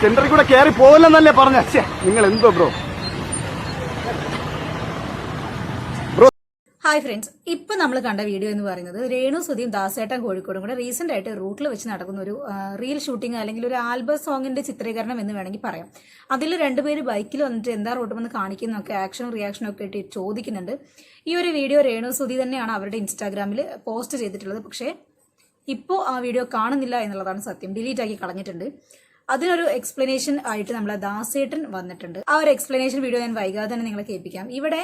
സെന്ററിൽ കൂടെ കയറി പോവില്ലെന്നല്ലേ പറഞ്ഞ? നിങ്ങൾ എന്തോ ബ്രോ? ഹായ് ഫ്രണ്ട്സ് ഇപ്പം നമ്മൾ കണ്ട വീഡിയോ എന്ന് പറയുന്നത് രേണു സുധിയും ദാസേട്ടൻ കോഴിക്കോടും കൂടെ റീസെന്റ് ആയിട്ട് റൂട്ടിൽ വെച്ച് നടക്കുന്ന ഒരു റീൽ ഷൂട്ടിംഗ് അല്ലെങ്കിൽ ഒരു ആൽബം സോങ്ങിന്റെ ചിത്രീകരണം എന്ന് വേണമെങ്കിൽ പറയാം. അതിൽ രണ്ടുപേര് ബൈക്കിൽ വന്നിട്ട് എന്താ റോട്ടുമെന്ന് കാണിക്കുന്നൊക്കെ ആക്ഷനും റിയാക്ഷനും ഒക്കെ ഇട്ട് ചോദിക്കുന്നുണ്ട്. ഈ ഒരു വീഡിയോ രേണു സുധി തന്നെയാണ് അവരുടെ ഇൻസ്റ്റാഗ്രാമിൽ പോസ്റ്റ് ചെയ്തിട്ടുള്ളത്. പക്ഷേ ഇപ്പോൾ ആ വീഡിയോ കാണുന്നില്ല എന്നുള്ളതാണ് സത്യം. ഡിലീറ്റ് ആക്കി കളഞ്ഞിട്ടുണ്ട്. അതിനൊരു എക്സ്പ്ലനേഷൻ ആയിട്ട് നമ്മളെ ദാസേട്ടൻ വന്നിട്ടുണ്ട്. ആ ഒരു എക്സ്പ്ലനേഷൻ വീഡിയോ ഞാൻ വൈകാതെ തന്നെ നിങ്ങളെ കേൾപ്പിക്കാം. ഇവിടെ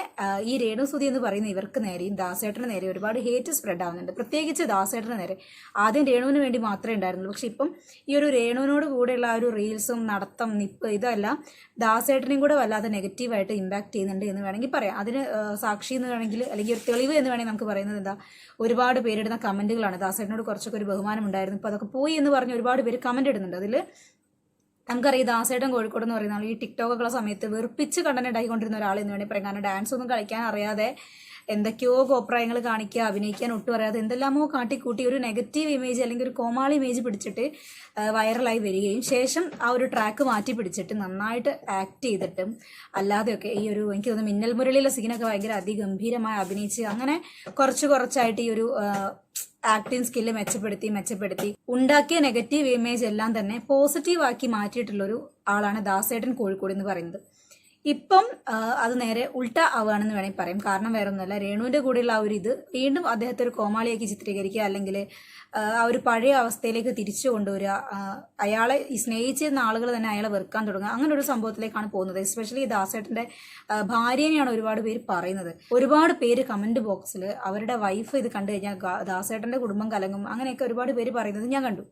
ഈ രേണുസുതി എന്ന് പറയുന്ന ഇവർക്ക് നേരെയും ദാസേട്ടന് നേരെ ഒരുപാട് ഹേറ്റ് സ്പ്രെഡ് ആവുന്നുണ്ട്. പ്രത്യേകിച്ച് ദാസേട്ടന് നേരെ. ആദ്യം രേണുവിന് വേണ്ടി മാത്രമേ ഉണ്ടായിരുന്നുള്ളൂ. പക്ഷെ ഇപ്പം ഈ ഒരു രേണുവിനോട് കൂടെയുള്ള ആ ഒരു റീൽസും നടത്തം നിപ്പ് ഇതെല്ലാം ദാസേട്ടനെയും കൂടെ വല്ലാതെ നെഗറ്റീവായിട്ട് ഇമ്പാക്ട് ചെയ്യുന്നുണ്ട് എന്ന് വേണമെങ്കിൽ പറയാം. അതിന് സാക്ഷി എന്ന് വേണമെങ്കിൽ അല്ലെങ്കിൽ ഒരു തെളിവ് എന്ന് വേണമെങ്കിൽ നമുക്ക് പറയുന്നത് എന്താ? ഒരുപാട് പേരിടുന്ന കമന്റുകളാണ്. ദാസേട്ടനോട് കുറച്ചൊക്കെ ഒരു ബഹുമാനം ഉണ്ടായിരുന്നു. ഇപ്പോൾ അതൊക്കെ പോയി എന്ന് പറഞ്ഞ് ഒരുപാട് പേര് കമന്റ് ഇടുന്നുണ്ട്. അതിൽ നമുക്കറിയാം ദാസേട്ടൻ കോഴിക്കോട് എന്ന് പറയുന്ന ആൾ ഈ ടിക്ടോക്ക് ഉള്ള സമയത്ത് വെറുപ്പിച്ച് കണ്ടന്റ് ഒരാൾ എന്ന് വേണമെങ്കിൽ പറയാം. കാരണം ഡാൻസ് ഒന്നും കളിക്കാൻ അറിയാതെ എന്തൊക്കെയോ കോപ്രായങ്ങൾ കാണിക്കുക അഭിനയിക്കാൻ ഒട്ടും അറിയാതെ എന്തെല്ലാമോ കാട്ടിക്കൂട്ടി ഒരു നെഗറ്റീവ് ഇമേജ് അല്ലെങ്കിൽ ഒരു കോമാളി ഇമേജ് പിടിച്ചിട്ട് വൈറലായി വരികയും ശേഷം ആ ഒരു ട്രാക്ക് മാറ്റി പിടിച്ചിട്ട് നന്നായിട്ട് ആക്ട് ചെയ്തിട്ടും അല്ലാതെയൊക്കെ ഈ ഒരു എനിക്ക് തോന്നുന്നു മിന്നൽ മുരളിയിലെ സീനൊക്കെ ഭയങ്കര അതിഗംഭീരമായി അഭിനയിച്ച് അങ്ങനെ കുറച്ച് കുറച്ചായിട്ട് ഈ ഒരു ആക്ടിങ് സ്കില്ല് മെച്ചപ്പെടുത്തി മെച്ചപ്പെടുത്തി. ഉണ്ടാക്കിയ നെഗറ്റീവ് ഇമേജ് എല്ലാം തന്നെ പോസിറ്റീവ് ആക്കി മാറ്റിയിട്ടുള്ള ഒരു ആളാണ് ദാസേട്ടൻ കോഴിക്കോട് എന്ന് പറയുന്നത്. ഇപ്പം അത് നേരെ ഉൾട്ട ആവുകയാണെന്ന് വേണമെങ്കിൽ പറയും. കാരണം വേറെ ഒന്നുമല്ല രേണുവിന്റെ കൂടെയുള്ള ആ ഒരു ഇത് വീണ്ടും അദ്ദേഹത്തെ ഒരു കോമാളിയാക്കി ചിത്രീകരിക്കുക അല്ലെങ്കിൽ ആ ഒരു പഴയ അവസ്ഥയിലേക്ക് തിരിച്ചു കൊണ്ടുവരിക അയാളെ സ്നേഹിച്ചിരുന്ന ആളുകൾ തന്നെ അയാളെ വെറുക്കാൻ തുടങ്ങുക. അങ്ങനെ ഒരു സംഭവത്തിലേക്കാണ് പോകുന്നത്. എസ്പെഷ്യലി ദാസേട്ടന്റെ ഭാര്യനെയാണ് ഒരുപാട് പേര് പറയുന്നത്. ഒരുപാട് പേര് കമന്റ് ബോക്സിൽ അവരുടെ വൈഫ് ഇത് കണ്ടു കഴിഞ്ഞാൽ ദാസേട്ടന്റെ കുടുംബം കലങ്ങും. അങ്ങനെയൊക്കെ ഒരുപാട് പേര് പറയുന്നത് ഞാൻ കണ്ടു.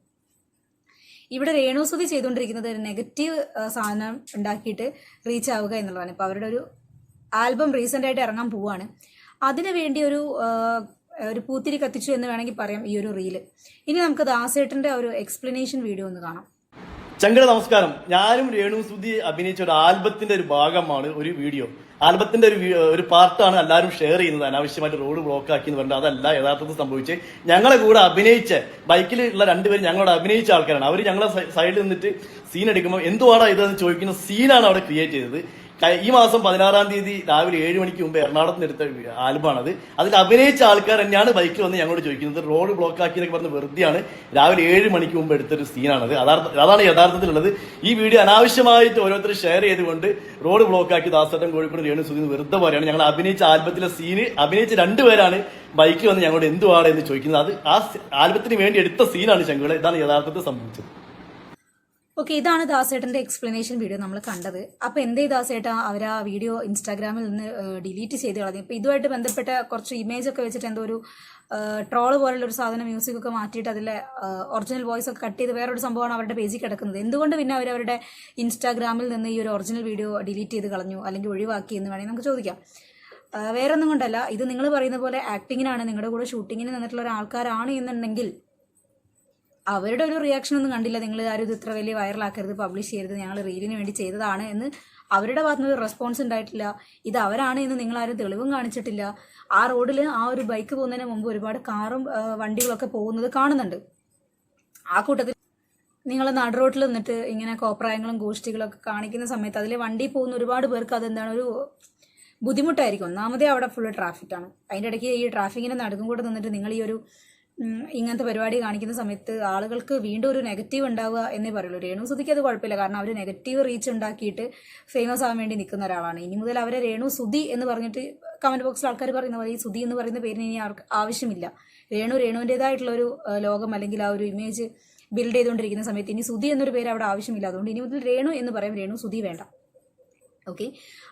ഇവിടെ രേണുസുതി ചെയ്തുകൊണ്ടിരിക്കുന്നത് ഒരു നെഗറ്റീവ് സാധനം ഉണ്ടാക്കിയിട്ട് റീച്ച് ആവുക എന്നുള്ളതാണ്. ഇപ്പൊ അവരുടെ ഒരു ആൽബം റീസെന്റ് ആയിട്ട് ഇറങ്ങാൻ പോവാണ്. അതിനു വേണ്ടി ഒരു ഒരു പൂത്തിരി കത്തിച്ചു എന്ന് വേണമെങ്കിൽ പറയാം ഈ ഒരു റീൽ ഇനി നമുക്ക് ദാസേട്ടന്റെ ഒരു എക്സ്പ്ലനേഷൻ വീഡിയോ ഒന്ന് കാണാം. ചങ്കട നമസ്കാരം. ഞാനും രേണു സുധി അഭിനയിച്ച ഒരു ആൽബത്തിന്റെ ഒരു ഭാഗമാണ് ഒരു വീഡിയോ. ആൽബത്തിന്റെ ഒരു ഒരു പാർട്ടാണ് എല്ലാവരും ഷെയർ ചെയ്യുന്നത്. അനാവശ്യമായിട്ട് റോഡ് ബ്ലോക്ക് ആക്കി എന്ന് പറഞ്ഞാൽ അതല്ല യഥാർത്ഥത്തിൽ സംഭവിച്ച് ഞങ്ങളെ കൂടെ അഭിനയിച്ച ബൈക്കിൽ ഉള്ള രണ്ടുപേരും ഞങ്ങളോട് അഭിനയിച്ച ആൾക്കാരാണ്. അവർ ഞങ്ങളെ സൈഡിൽ നിന്നിട്ട് സീൻ എടുക്കുമ്പോൾ എന്തുവാടാ ഇതെന്ന് ചോദിക്കുന്ന സീനാണ് അവിടെ ക്രിയേറ്റ് ചെയ്തത്. ഈ മാസം പതിനാറാം തീയതി രാവിലെ ഏഴ് മണിക്ക് മുമ്പ് എറണാകുളത്ത് എടുത്ത ആൽബമാണത്. അതിൽ അഭിനയിച്ച ആൾക്കാർ തന്നെയാണ് ബൈക്കിൽ വന്ന് ഞങ്ങളോട് ചോദിക്കുന്നത്. റോഡ് ബ്ലോക്ക് ആക്കി എന്നൊക്കെ പറഞ്ഞ് വെറുതെയാണ് രാവിലെ ഏഴ് മണിക്ക് മുമ്പ് എടുത്തൊരു സീനാണത്. അതാണ് യഥാർത്ഥത്തിലുള്ളത്. ഈ വീഡിയോ അനാവശ്യമായിട്ട് ഓരോരുത്തർ ഷെയർ ചെയ്തുകൊണ്ട് റോഡ് ബ്ലോക്ക് ആക്കി ദാസട്ടൻ കോഴിക്കോട് രേണു സുധീന്ന് വെറുതെ പറയാണ് ഞങ്ങൾ അഭിനയിച്ച ആൽബത്തിലെ സീന് അഭിനയിച്ച രണ്ടുപേരാണ് ബൈക്കിൽ വന്ന് ഞങ്ങളോട് എന്തുവാണ് എന്ന് ചോദിക്കുന്നത്. അത് ആ ആൽബത്തിന് വേണ്ടി എടുത്ത സീനാണ് ശങ്കുള ഇതാണ് യഥാർത്ഥത്തിൽ സംഭവിച്ചത്. ഓക്കെ ഇതാണ് ദാസേട്ടന്റെ എക്സ്പ്ലനേഷൻ വീഡിയോ നമ്മൾ കണ്ടത്. അപ്പോൾ എന്തേ ദാസേട്ട? അവർ ആ വീഡിയോ ഇൻസ്റ്റാഗ്രാമിൽ നിന്ന് ഡിലീറ്റ് ചെയ്ത് കളഞ്ഞു. ഇപ്പൊ ഇതുമായിട്ട് ബന്ധപ്പെട്ട കുറച്ച് ഇമേജ് ഒക്കെ വെച്ചിട്ട് എന്തോ ഒരു ട്രോൾ പോലുള്ള ഒരു സാധനം മ്യൂസിക് ഒക്കെ മാറ്റിയിട്ട് അതിലെ ഒറിജിനൽ വോയിസ് ഒക്കെ കട്ട് ചെയ്ത് വേറൊരു സംഭവമാണ് അവരുടെ പേജിൽ കിടക്കുന്നത്. എന്തുകൊണ്ട് പിന്നെ അവർ അവരുടെ ഇൻസ്റ്റാഗ്രാമിൽ നിന്ന് ഈ ഒരു ഒറിജിനൽ വീഡിയോ ഡിലീറ്റ് ചെയ്ത് കളഞ്ഞു അല്ലെങ്കിൽ ഒഴിവാക്കി എന്ന് വേണമെങ്കിൽ നമുക്ക് ചോദിക്കാം. വേറൊന്നും കൊണ്ടല്ല. ഇത് നിങ്ങൾ പറയുന്ന പോലെ ആക്ടിങ്ങിനാണ് നിങ്ങളുടെ കൂടെ ഷൂട്ടിങ്ങിന് നിന്നിട്ടുള്ള ഒരു ആൾക്കാരാണ് എന്നുണ്ടെങ്കിൽ അവരുടെ ഒരു റിയാക്ഷൻ ഒന്നും കണ്ടില്ല. നിങ്ങൾ ആരും ഇത് ഇത്ര വലിയ വൈറലാക്കരുത് പബ്ലിഷ് ചെയ്യരുത് ഞങ്ങൾ റീലിന് വേണ്ടി ചെയ്തതാണ് എന്ന് അവരുടെ ഭാഗത്തുനിന്ന് ഒരു റെസ്പോൺസ് ഉണ്ടായിട്ടില്ല. ഇത് അവരാണ് എന്ന് നിങ്ങൾ ആരും തെളിവും കാണിച്ചിട്ടില്ല. ആ റോഡിൽ ആ ഒരു ബൈക്ക് പോകുന്നതിന് മുമ്പ് ഒരുപാട് കാറും വണ്ടികളൊക്കെ പോകുന്നത് കാണുന്നുണ്ട്. ആ കൂട്ടത്തിൽ നിങ്ങൾ നടുറോട്ടിൽ നിന്നിട്ട് ഇങ്ങനെ കോപ്രായങ്ങളും ഗോഷ്ഠികളും ഒക്കെ കാണിക്കുന്ന സമയത്ത് അതിൽ വണ്ടി പോകുന്ന ഒരുപാട് പേർക്ക് അതെന്താണ് ഒരു ബുദ്ധിമുട്ടായിരിക്കും. ഒന്നാമതേ അവിടെ ഫുള്ള് ട്രാഫിക്കാണ് അതിന്റെ ഇടയ്ക്ക് ഈ ട്രാഫിക്കിന്റെ നടുക്കും കൂടെ നിന്നിട്ട് നിങ്ങൾ ഈ ഒരു ഇങ്ങനത്തെ പരിപാടി കാണിക്കുന്ന സമയത്ത് ആളുകൾക്ക് വീണ്ടും ഒരു നെഗറ്റീവ് ഉണ്ടാവുക എന്നേ പറയുള്ളൂ. രേണു സുധിക്ക് അത് കുഴപ്പമില്ല. കാരണം അവർ നെഗറ്റീവ് റീച്ച് ഉണ്ടാക്കിയിട്ട് ഫേമസ് ആവാൻ വേണ്ടി നിൽക്കുന്ന ഒരാളാണ്. ഇനി മുതൽ അവരെ രേണു സുധി എന്ന് പറഞ്ഞിട്ട് കമന്റ് ബോക്സിൽ ആൾക്കാർ പറയുന്ന പോലെ ഈ സുധി എന്ന് പറയുന്ന പേരിന് ഇനി ആർക്ക് ആവശ്യമില്ല. രേണു രേണുവിന്റെതായിട്ടുള്ള ഒരു ലോകം അല്ലെങ്കിൽ ആ ഒരു ഇമേജ് ബിൽഡ് ചെയ്തുകൊണ്ടിരിക്കുന്ന സമയത്ത് ഇനി സുധി എന്നൊരു പേര് അവിടെ ആവശ്യമില്ല. അതുകൊണ്ട് ഇനി മുതൽ രേണു എന്ന് പറയും. രേണു സുധി വേണ്ട. ഓക്കെ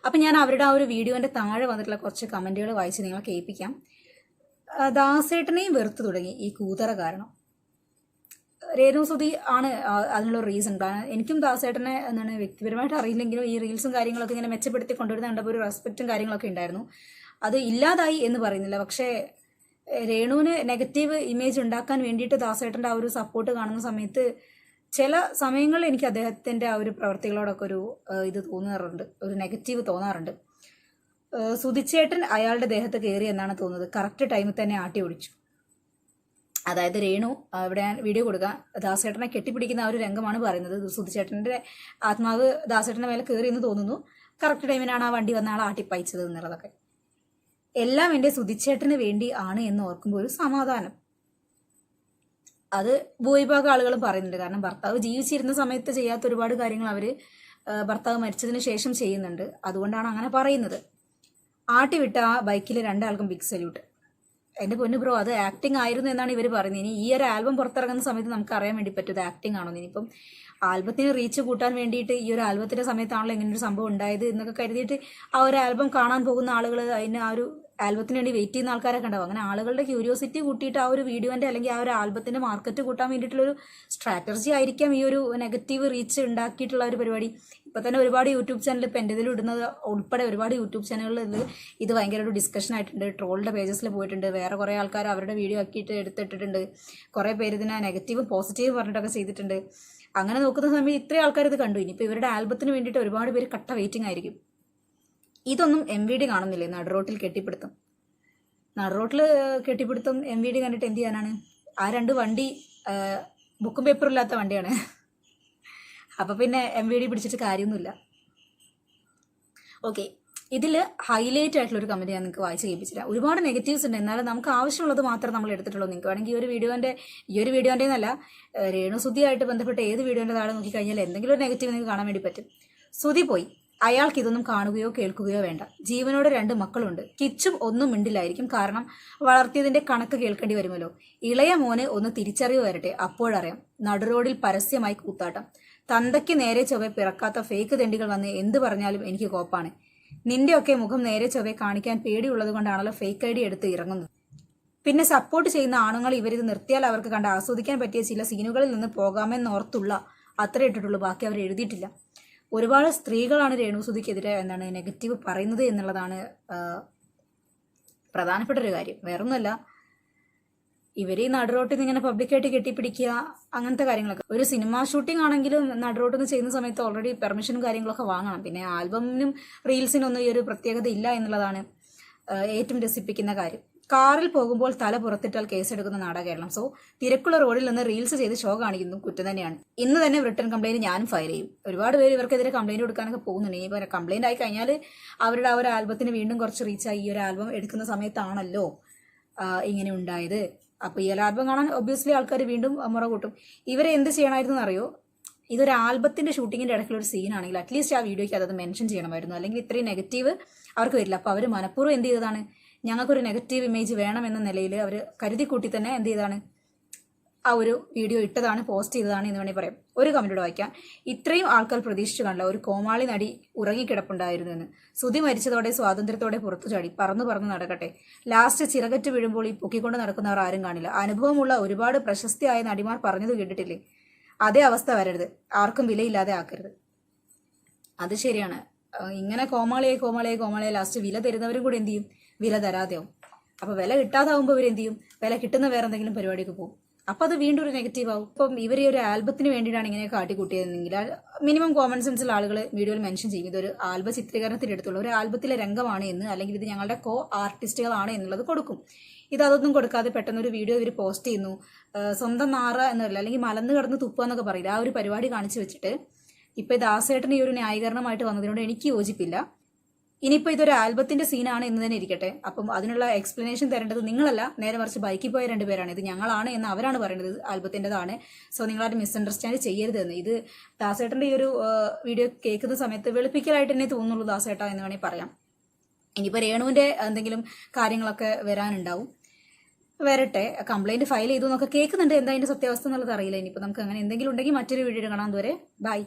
അപ്പം ഞാൻ അവരുടെ ആ ഒരു വീഡിയോന്റെ താഴെ വന്നിട്ടുള്ള കുറച്ച് കമന്റുകൾ വായിച്ച് നിങ്ങളെ കേൾപ്പിക്കാം. ദാസേട്ടനെയും വെറുത്തു തുടങ്ങി ഈ കൂതറ കാരണം. രേണു സുധി ആണ് അതിനുള്ള റീസൺ കാരണം എനിക്കും ദാസേട്ടനെ എന്താണ് വ്യക്തിപരമായിട്ട് അറിയില്ലെങ്കിലും ഈ റീൽസും കാര്യങ്ങളൊക്കെ ഇങ്ങനെ മെച്ചപ്പെടുത്തി കൊണ്ടുവരുന്ന കണ്ടപ്പോൾ ഒരു റെസ്പെക്റ്റും കാര്യങ്ങളൊക്കെ ഉണ്ടായിരുന്നു. അത് ഇല്ലാതായി എന്ന് പറയുന്നില്ല. പക്ഷേ രേണുവിന് നെഗറ്റീവ് ഇമേജ് ഉണ്ടാക്കാൻ വേണ്ടിയിട്ട് ദാസേട്ടന്റെ ആ ഒരു സപ്പോർട്ട് കാണുന്ന സമയത്ത് ചില സമയങ്ങളിൽ എനിക്ക് അദ്ദേഹത്തിന്റെ ആ ഒരു പ്രവർത്തികളോടൊക്കെ ഒരു ഇത് തോന്നാറുണ്ട്. ഒരു നെഗറ്റീവ് തോന്നാറുണ്ട്. ഏഹ്, സുധിച്ചേട്ടൻ അയാളുടെ ദേഹത്ത് കയറി എന്നാണ് തോന്നുന്നത്. കറക്റ്റ് ടൈമിൽ തന്നെ ആട്ടി ഓടിച്ചു അതായത് രേണു ഇവിടെ ഞാൻ വീഡിയോ കൊടുക്കുക ദാസേട്ടനെ കെട്ടിപ്പിടിക്കുന്ന ആ ഒരു രംഗമാണ് പറയുന്നത്. സുധിച്ചേട്ടന്റെ ആത്മാവ് ദാസേട്ടന്റെ മേലെ കയറി എന്ന് തോന്നുന്നു. കറക്റ്റ് ടൈമിനാണ് ആ വണ്ടി വന്ന ആൾ ആട്ടിപ്പയച്ചത് എന്നുള്ളതൊക്കെ. എല്ലാം എന്റെ സുധിച്ചേട്ടന് വേണ്ടി ആണ് എന്ന് ഓർക്കുമ്പോൾ ഒരു സമാധാനം. അത് ഭൂരിഭാഗം ആളുകളും പറയുന്നുണ്ട്. കാരണം ഭർത്താവ് ജീവിച്ചിരുന്ന സമയത്ത് ചെയ്യാത്ത ഒരുപാട് കാര്യങ്ങൾ അവർ ഭർത്താവ് മരിച്ചതിന് ശേഷം ചെയ്യുന്നുണ്ട്. അതുകൊണ്ടാണ് അങ്ങനെ പറയുന്നത്. ആട്ടി വിട്ട ആ ബൈക്കിൽ രണ്ടാൾക്കും ബിഗ് സല്യൂട്ട് എന്റെ പൊന്നു ബ്രോ അത് ആക്ടിങ് ആയിരുന്നു എന്നാണ് ഇവർ പറയുന്നത് ഇനി ഈ ഒരു ആൽബം പുറത്തിറങ്ങുന്ന സമയത്ത് നമുക്ക് അറിയാൻ വേണ്ടി പറ്റും ഇത് ആക്ടിങ് ആണോ. ഇനിയിപ്പം ആൽബത്തിന് റീച്ച് കൂട്ടാൻ വേണ്ടിയിട്ട് ഈ ഒരു ആൽബത്തിന്റെ സമയത്താണല്ലോ ഇങ്ങനൊരു സംഭവം ഉണ്ടായത് എന്നൊക്കെ കരുതിയിട്ട് ആ ഒരു ആൽബം കാണാൻ പോകുന്ന ആളുകൾ അതിന് ആ ഒരു ആൽബത്തിന് വേണ്ടി വെയിറ്റ് ചെയ്യുന്ന ആൾക്കാരൊക്കെ ഉണ്ടാവും. അങ്ങനെ ആളുകളുടെ ക്യൂരിയോസിറ്റി കൂട്ടിയിട്ട് ആ ഒരു വീഡിയോന്റെ അല്ലെങ്കിൽ ആ ഒരു ആൽബത്തിന്റെ മാർക്കറ്റ് കൂട്ടാൻ വേണ്ടിയിട്ടുള്ളൊരു സ്ട്രാറ്റജി ആയിരിക്കാം ഈ ഒരു നെഗറ്റീവ് റീച്ച് ഉണ്ടാക്കിയിട്ടുള്ള ഒരു പരിപാടി. ഇപ്പോൾ തന്നെ ഒരുപാട് യൂട്യൂബ് ചാനൽ ഇപ്പോൾ എന്റെ ഇതിൽ ഇടുന്നത് ഉൾപ്പെടെ ഒരുപാട് യൂട്യൂബ് ചാനലുകളിൽ ഇത് ഭയങ്കര ഒരു ഡിസ്കഷൻ ആയിട്ടുണ്ട്. ട്രോളിന്റെ പേജസിൽ പോയിട്ടുണ്ട്. വേറെ കുറേ ആൾക്കാർ അവരുടെ വീഡിയോ ആക്കിയിട്ട് എടുത്തിട്ടിട്ടുണ്ട്. കുറേ പേര് ഇതിനെ നെഗറ്റീവും പോസിറ്റീവും പറഞ്ഞിട്ടൊക്കെ ചെയ്തിട്ടുണ്ട്. അങ്ങനെ നോക്കുന്ന സമയത്ത് ഇത്രയും ആൾക്കാർ ഇത് കണ്ടു. ഇനിയിപ്പോൾ ഇവരുടെ ആൽബത്തിന് വേണ്ടിയിട്ട് ഒരുപാട് പേര് കട്ട വെയിറ്റിംഗ് ആയിരിക്കും. ഇതൊന്നും എം വി ഡി കാണുന്നില്ലേ? നടുറോട്ടിൽ കെട്ടിപ്പിടുത്തം. നടുറോട്ടിൽ കെട്ടിപ്പിടുത്തം എം വി ഡി കണ്ടിട്ട് എന്ത് ചെയ്യാനാണ്? ആ രണ്ട് വണ്ടി ബുക്കും പേപ്പറും ഇല്ലാത്ത വണ്ടിയാണ്. അപ്പൊ പിന്നെ എം വി ഡി പിടിച്ചിട്ട് കാര്യമൊന്നുമില്ല. ഓക്കെ ഇതിൽ ഹൈലൈറ്റ് ആയിട്ടുള്ള ഒരു കമന്റ് ഞാൻ നിങ്ങൾക്ക് വായിച്ച് കേൾപ്പിച്ചില്ല ഒരുപാട് നെഗറ്റീവ്സ് ഉണ്ട്. എന്നാലും നമുക്ക് ആവശ്യമുള്ളത് മാത്രം നമ്മൾ എടുത്തിട്ടുള്ളൂ. നിങ്ങൾക്ക് വേണമെങ്കിൽ ഈ ഒരു വീഡിയോന്റെ ഈ ഒരു വീഡിയോന്റെ എന്നല്ല ഏഹ് രേണു സുധിയായിട്ട് ബന്ധപ്പെട്ട് ഏത് വീഡിയോന്റെ താഴെ നോക്കിക്കഴിഞ്ഞാൽ എന്തെങ്കിലും ഒരു നെഗറ്റീവ് നിങ്ങൾക്ക് കാണാൻ വേണ്ടി പറ്റും. സുധി പോയി. അയാൾക്ക് ഇതൊന്നും കാണുകയോ കേൾക്കുകയോ വേണ്ട. ജീവനോടെ രണ്ട് മക്കളുണ്ട്. കിച്ചും ഒന്നും മിണ്ടില്ലായിരിക്കും. കാരണം വളർത്തിയതിന്റെ കണക്ക് കേൾക്കേണ്ടി വരുമല്ലോ. ഇളയ മോനെ ഒന്ന് തിരിച്ചറിവ് വരട്ടെ അപ്പോഴറിയാം. നടുറോഡിൽ പരസ്യമായി കൂത്താട്ടം. തന്തയ്ക്ക് നേരെ ചൊവ്വെ പിറക്കാത്ത ഫേക്ക് തെണ്ടികൾ വന്ന് എന്ത് പറഞ്ഞാലും എനിക്ക് കോപ്പാണ്. നിന്റെയൊക്കെ മുഖം നേരെ ചൊവ്വെ കാണിക്കാൻ പേടിയുള്ളത് കൊണ്ടാണല്ലോ ഫേക്ക് ഐ ഡി എടുത്ത് ഇറങ്ങുന്നത്. പിന്നെ സപ്പോർട്ട് ചെയ്യുന്ന ആണുങ്ങൾ ഇവരിത് നിർത്തിയാൽ അവർക്ക് കണ്ട് ആസ്വദിക്കാൻ പറ്റിയ ചില സീനുകളിൽ നിന്ന് പോകാമെന്നോർത്തുള്ള അത്ര ഇട്ടിട്ടുള്ളൂ. ബാക്കി അവർ എഴുതിയിട്ടില്ല. ഒരുപാട് സ്ത്രീകളാണ് രേണുസുതിക്കെതിരെ എന്താണ് നെഗറ്റീവ് പറയുന്നത് എന്നുള്ളതാണ് പ്രധാനപ്പെട്ട ഒരു കാര്യം. വേറൊന്നുമല്ല ഇവർ ഈ നടുറോട്ടിൽ നിന്ന് ഇങ്ങനെ പബ്ലിക്കായിട്ട് കെട്ടിപ്പിടിക്കുക അങ്ങനത്തെ കാര്യങ്ങളൊക്കെ. ഒരു സിനിമ ഷൂട്ടിംഗ് ആണെങ്കിലും നടുറോട്ടിൽ നിന്ന് ചെയ്യുന്ന സമയത്ത് ഓൾറെഡി പെർമിഷനും കാര്യങ്ങളൊക്കെ വാങ്ങണം. പിന്നെ ആൽബമിനും റീൽസിനൊന്നും ഈ ഒരു പ്രത്യേകത ഇല്ല എന്നുള്ളതാണ് ഏറ്റവും രസിപ്പിക്കുന്ന കാര്യം. കാറിൽ പോകുമ്പോൾ തല പുറത്തിട്ടാൽ കേസെടുക്കുന്ന നാടാ കേരളം. സോ തിരക്കുള്ള റോഡിൽ നിന്ന് റീൽസ് ചെയ്ത് ഷോ കാണിക്കുന്നു കുറ്റം തന്നെയാണ്. ഇന്ന് തന്നെ റിട്ടേൺ കംപ്ലൈന്റ് ഞാനും ഫയൽ ചെയ്യും. ഒരുപാട് പേര് ഇവർക്കെതിരെ കംപ്ലൈന്റ് കൊടുക്കാനൊക്കെ പോകുന്നുണ്ട്. ഇനി കംപ്ലൈന്റ് ആയി കഴിഞ്ഞാൽ അവരുടെ ആ ഒരു ആൽബത്തിന് വീണ്ടും കുറച്ച് റീച്ചായി ഈ ഒരു ആൽബം എടുക്കുന്ന സമയത്താണല്ലോ ഇങ്ങനെ ഉണ്ടായത്. അപ്പോൾ ഈ ആൽബം കാണാൻ ഒബ്വിയസ്ലി ആൾക്കാർ വീണ്ടും മുറ കൂട്ടും. ഇവരെ എന്ത് ചെയ്യണമായിരുന്നു അറിയോ ഇതൊരു ആൽബത്തിന്റെ ഷൂട്ടിങ്ങിന്റെ ഇടയ്ക്കുള്ള ഒരു സീനാണെങ്കിൽ അറ്റ്ലീസ്റ്റ് ആ വീഡിയോയ്ക്ക് അതത് മെൻഷൻ ചെയ്യണമായിരുന്നു. അല്ലെങ്കിൽ ഇത്രയും നെഗറ്റീവ് അവർക്ക് വരില്ല. അപ്പോൾ അവർ മനഃപൂർവം എന്ത് ചെയ്തതാണ്? ഞങ്ങൾക്കൊരു നെഗറ്റീവ് ഇമേജ് വേണമെന്ന നിലയിൽ അവർ കരുതി കൂട്ടി തന്നെ എന്ത് ചെയ്താണ്? ആ ഒരു വീഡിയോ ഇട്ടതാണ് പോസ്റ്റ് ചെയ്തതാണ് എന്ന് വേണമെങ്കിൽ പറയാം. ഒരു കമന്റോട് വായിക്കാം. ഇത്രയും ആൾക്കാർ പ്രതീക്ഷിച്ചു കണ്ടില്ല ഒരു കോമാളി നടി ഉറങ്ങിക്കിടപ്പുണ്ടായിരുന്നു എന്ന്. സുതി മരിച്ചതോടെ സ്വാതന്ത്ര്യത്തോടെ പുറത്തു ചാടി പറന്നു പറന്ന് നടക്കട്ടെ. ലാസ്റ്റ് ചിറകറ്റ് വീഴുമ്പോൾ ഈ പൊക്കിക്കൊണ്ട് നടക്കുന്നവർ ആരും കാണില്ല. അനുഭവമുള്ള ഒരുപാട് പ്രശസ്തിയായ നടിമാർ പറഞ്ഞത് കേട്ടിട്ടില്ലേ? അതേ അവസ്ഥ വരരുത്. ആർക്കും വിലയില്ലാതെ ആക്കരുത്. അത് ശരിയാണ്. ഇങ്ങനെ കോമാളിയെ കോമാളിയെ കോമാളിയെ ലാസ്റ്റ് വില തരുന്നവരും കൂടെ എന്ത് ചെയ്യും? വില തരാതെയാവും. അപ്പൊ വില കിട്ടാതാവുമ്പോൾ ഇവർ എന്ത് ചെയ്യും? വില കിട്ടുന്ന വേറെ എന്തെങ്കിലും പരിപാടിക്ക് പോകും. അപ്പൊ അത് വീണ്ടും ഒരു നെഗറ്റീവ് ആവും. ഇപ്പം ഇവർ ഒരു ആൽബത്തിന് വേണ്ടിയിട്ടാണ് ഇങ്ങനെ കാട്ടിക്കൂട്ടിയതെങ്കിൽ മിനിമം കോമൺ സെൻസിൽ ആളുകൾ വീഡിയോയിൽ മെൻഷൻ ചെയ്യും. ഇതൊരു ആൽബ ചിത്രീകരണത്തിന്റെ അടുത്തുള്ള ഒരു ആൽബത്തിലെ രംഗമാണ് എന്ന് അല്ലെങ്കിൽ ഇത് ഞങ്ങളുടെ കോ ആർട്ടിസ്റ്റുകളാണ് എന്നുള്ളത് കൊടുക്കും. ഇത് അതൊന്നും കൊടുക്കാതെ പെട്ടെന്ന് ഒരു വീഡിയോ ഇവർ പോസ്റ്റ് ചെയ്യുന്നു. സ്വന്തം നാറ എന്നല്ല അല്ലെങ്കിൽ മലന്ന് കിടന്ന് തുപ്പുക എന്നൊക്കെ പറയില്ല. ആ ഒരു പരിപാടി കാണിച്ചു വെച്ചിട്ട് ഇപ്പൊ ദാസേട്ടൻ ഈ ഒരു ന്യായീകരണമായിട്ട് വന്നതിനോട് എനിക്ക് യോജിപ്പില്ല. ഇനിയിപ്പോൾ ഇതൊരു ആൽബത്തിന്റെ സീനാണ് എന്ന് തന്നെ ഇരിക്കട്ടെ. അപ്പം അതിനുള്ള എക്സ്പ്ലനേഷൻ തരേണ്ടത് നിങ്ങളല്ല. നേരെ മറിച്ച് ബൈക്കിൽ പോയ രണ്ടുപേരാണ് ഇത് ഞങ്ങളാണ് എന്ന് അവരാണ് പറയുന്നത്. ആൽബത്തിന്റെതാണ്. സോ നിങ്ങളായിട്ട് മിസ്അണ്ടർസ്റ്റാൻഡ് ചെയ്യരുത് എന്ന്. ഇത് ദാസേട്ടന്റെ ഈ ഒരു വീഡിയോ കേൾക്കുന്ന സമയത്ത് വെളുപ്പിക്കലായിട്ട് തന്നെ തോന്നുള്ളൂ ദാസേട്ട എന്ന് വേണമെങ്കിൽ പറയാം. ഇനിയിപ്പോൾ രേണുവിന്റെ എന്തെങ്കിലും കാര്യങ്ങളൊക്കെ വരാനുണ്ടാവും. വരട്ടെ. കംപ്ലൈന്റ് ഫയൽ ചെയ്തു എന്നൊക്കെ കേൾക്കുന്നുണ്ട്. എന്താ അതിന്റെ സത്യാവസ്ഥ എന്നുള്ളത് അറിയില്ല. ഇനിയിപ്പോൾ നമുക്ക് അങ്ങനെ എന്തെങ്കിലും ഉണ്ടെങ്കിൽ മറ്റൊരു വീഡിയോ കാണാൻ വരെ ബൈ.